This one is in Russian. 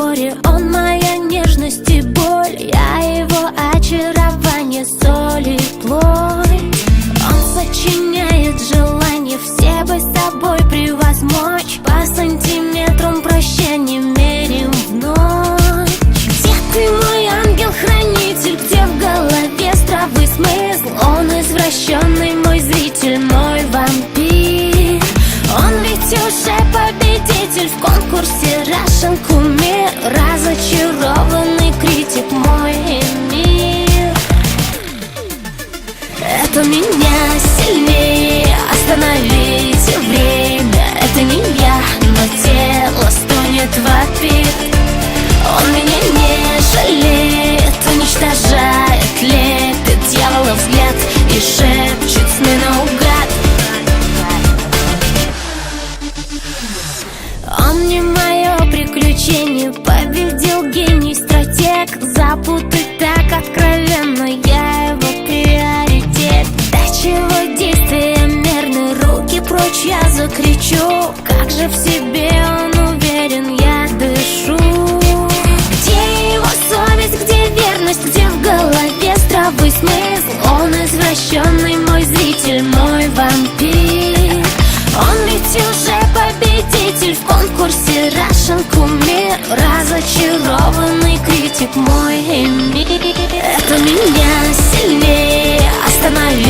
горе Он моя нежность и боль Я его очарование, соль и плоть Он сочиняет желание Все бы с тобой превозмочь По сантиметрам прощания мерим в ночь Где ты, мой ангел-хранитель? Где в голове здравый смысл? Он извращенный мой зритель, мой вампир Он ведь уже победитель в конкурсе Russian кумир Это меня сильнее остановить время. Это не я, но тело стонет в ответ. Он меня не жалеет, уничтожает, лепит дьявола взгляд И шепчет сны наугад. Он не мое приключение Прочь, я закричу Как же в себе он уверен Я дышу. Где его совесть, где верность Где в голове здравый смысл? Он извращенный мой зритель Мой вампир. Он ведь уже победитель в конкурсе Russian кумир Разочарованный критик мой мир Это меня сильнее остановить